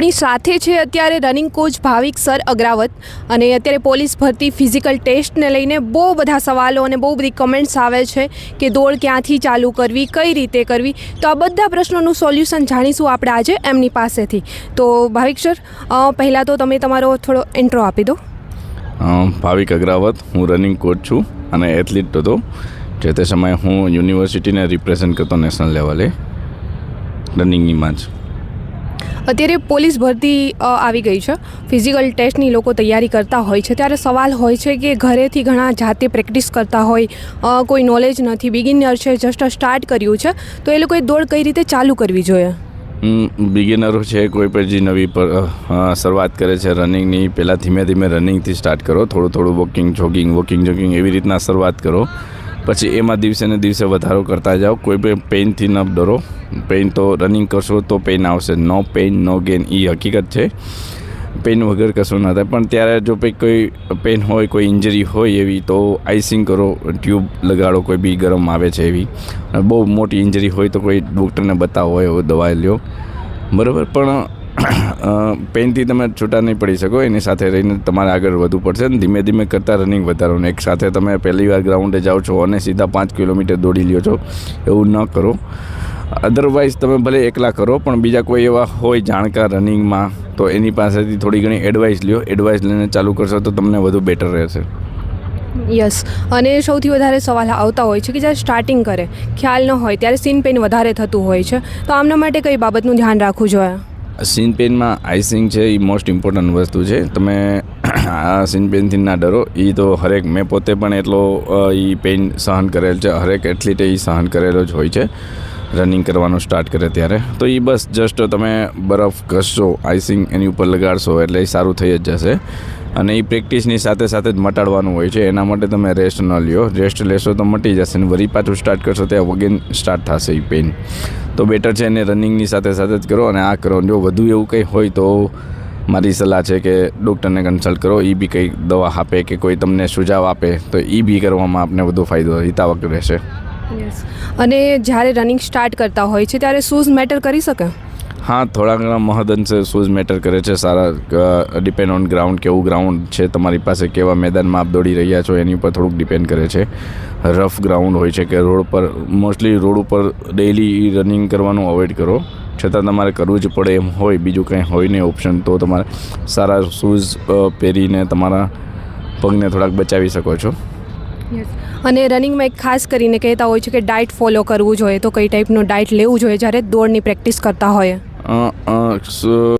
આપણી સાથે છે અત્યારે running coach Bhavik sir Agravat. અને અત્યારે પોલીસ ભરતી ફિઝિકલ ટેસ્ટને લઈને બહુ બધા સવાલો અને બહુ બધી કમેન્ટ્સ આવે છે કે દોડ ક્યાંથી ચાલુ કરવી, કઈ રીતે કરવી. તો આ બધા પ્રશ્નોનું સોલ્યુશન જાણીશું આપણે આજે એમની પાસેથી. તો ભાવિક સર પહેલાં તો તમે તમારો થોડો ઇન્ટ્રો આપી દો. ભાવિક અગ્રાવત, હું રનિંગ કોચ છું અને એથ્લીટ હતો. જે તે સમયે હું યુનિવર્સિટીને રિપ્રેઝેન્ટ કરતો નેશનલ લેવલે રનિંગનીમાં જ અત્યારે પોલીસ ભરતી આવી ગઈ છે. ફિઝિકલ ટેસ્ટની લોકો તૈયારી કરતા હોય છે. ત્યારે સવાલ હોય છે કે ઘરેથી ઘણા જાતે પ્રેક્ટિસ કરતા હોય કોઈ નોલેજ નથી. બિગિનર છે જસ્ટ સ્ટાર્ટ કર્યું છે. તો એ લોકોએ દોડ કઈ રીતે ચાલુ કરવી જોઈએ? બિગિનરો છે, કોઈ પણ જે નવી શરૂઆત કરે છે રનિંગની પહેલાં ધીમે ધીમે રનિંગથી સ્ટાર્ટ કરો. થોડું થોડું વોકિંગ જોગિંગ વોકિંગ જોગિંગ એવી રીતના શરૂઆત કરો. પછી એમાં દિવસે ને દિવસે વધારો કરતા જાઓ. કોઈ પણ પેઇનથી ન ડરો. પેઇન તો રનિંગ કરશો તો પેઇન આવશે. નો પેઇન નો ગેન એ હકીકત છે. પેઇન વગર કશું ના થાય. પણ ત્યારે જો કંઈ કોઈ પેઇન હોય, કોઈ ઇન્જરી હોય એવી, તો આઈસિંગ કરો. ટ્યુબ લગાડો, કોઈ બી ગરમ આવે છે એવી. બહુ મોટી ઇન્જરી હોય તો કોઈ ડૉક્ટરને બતાવો હોય એવો દવા લ્યો. બરાબર? પણ અ, પેઇનથી તમે છૂટા નહીં પડી શકો એની સાથે રહીને તમારે આગળ વધવું પડશે અને ધીમે ધીમે કરતાં રનિંગ વધારો. એક સાથે તમે પહેલી વાર ગ્રાઉન્ડે જાઓ છો અને સીધા પાંચ કિલોમીટર દોડી લ્યો છો એવું ન કરો. અધરવાઇઝ તમે ભલે એકલા કરો પણ બીજા કોઈ એવા હોય જાણકાર રનિંગમાં તો એની પાસેથી થોડી ઘણી એડવાઇસ લ્યો. એડવાઇસ લઈને ચાલુ કરશો તો તમને વધુ બેટર રહેશે. યસ અને સૌથી વધારે સવાલ આવતા હોય છે કે જ્યારે સ્ટાર્ટિંગ કરે ખ્યાલ ન હોય ત્યારે સીન પેઇન વધારે થતું હોય છે. તો આમના માટે કઈ બાબતનું ધ્યાન રાખવું જોઈએ? સીન પેનમાં આઈસિંગ છે એ મોસ્ટ ઇમ્પોર્ટન્ટ વસ્તુ છે. તમે આ સીન પેનથી ના ડરો. એ તો હરેક મેં પોતે પણ એટલો એ પેઇન સહન કરેલ છે. હરેક એથ્લીટે એ સહન કરેલો જ હોય છે. રનિંગ કરવાનું સ્ટાર્ટ કરે ત્યારે. તો એ બસ જસ્ટ તમે બરફ ઘસશો આઈસિંગ એની ઉપર લગાડશો એટલે એ સારું થઈ જ જશે. અને એ પ્રેક્ટિસની સાથે સાથે જ મટાડવાનું હોય છે. એના માટે તમે રેસ્ટ ન લ્યો. રેસ્ટ લેશો તો મટી જશે અને વરી પાછું સ્ટાર્ટ કરશો ત્યાં વગેન સ્ટાર્ટ થશે એ પેઇન તો બેટર છે એને રનિંગની સાથે સાથે જ કરો અને આ કરો. જો વધુ એવું કંઈ હોય તો મારી સલાહ છે કે ડૉક્ટરને કન્સલ્ટ કરો. એ બી કંઈ દવા આપે કે કોઈ તમને સુઝાવ આપે તો એ બી કરવામાં આપને વધુ ફાયદો હિતાવક રહેશે. અને જ્યારે રનિંગ સ્ટાર્ટ કરતા હોય છે, ત્યારે શૂઝ મેટર કરી શકે? હા, થોડા ઘણા મહદઅંશે શૂઝ મેટર કરે છે. સારા ડિપેન્ડ ઓન ગ્રાઉન્ડ કેવું ગ્રાઉન્ડ છે તમારી પાસે, કેવા મેદાનમાં આપ દોડી રહ્યા છો, એની ઉપર થોડુંક ડિપેન્ડ કરે છે. રફ ગ્રાઉન્ડ હોય છે કે રોડ પર મોસ્ટલી રોડ ઉપર ડેઇલી રનિંગ કરવાનું અવોઇડ કરો. છતાં તમારે કરવું જ પડે, એમ હોય, બીજું કંઈ હોય નહીં ઓપ્શન તો તમારે સારા શૂઝ પહેરીને તમારા પગને થોડાક બચાવી શકો છો. અને રનિંગમાં એક ખાસ કરીને કહેતા હોય છે કે ડાયટ ફોલો કરવું જોઈએ. તો કઈ ટાઈપનું ડાયટ લેવું જોઈએ, જ્યારે દોડની પ્રેક્ટિસ કરતા હોય. uh, uh, so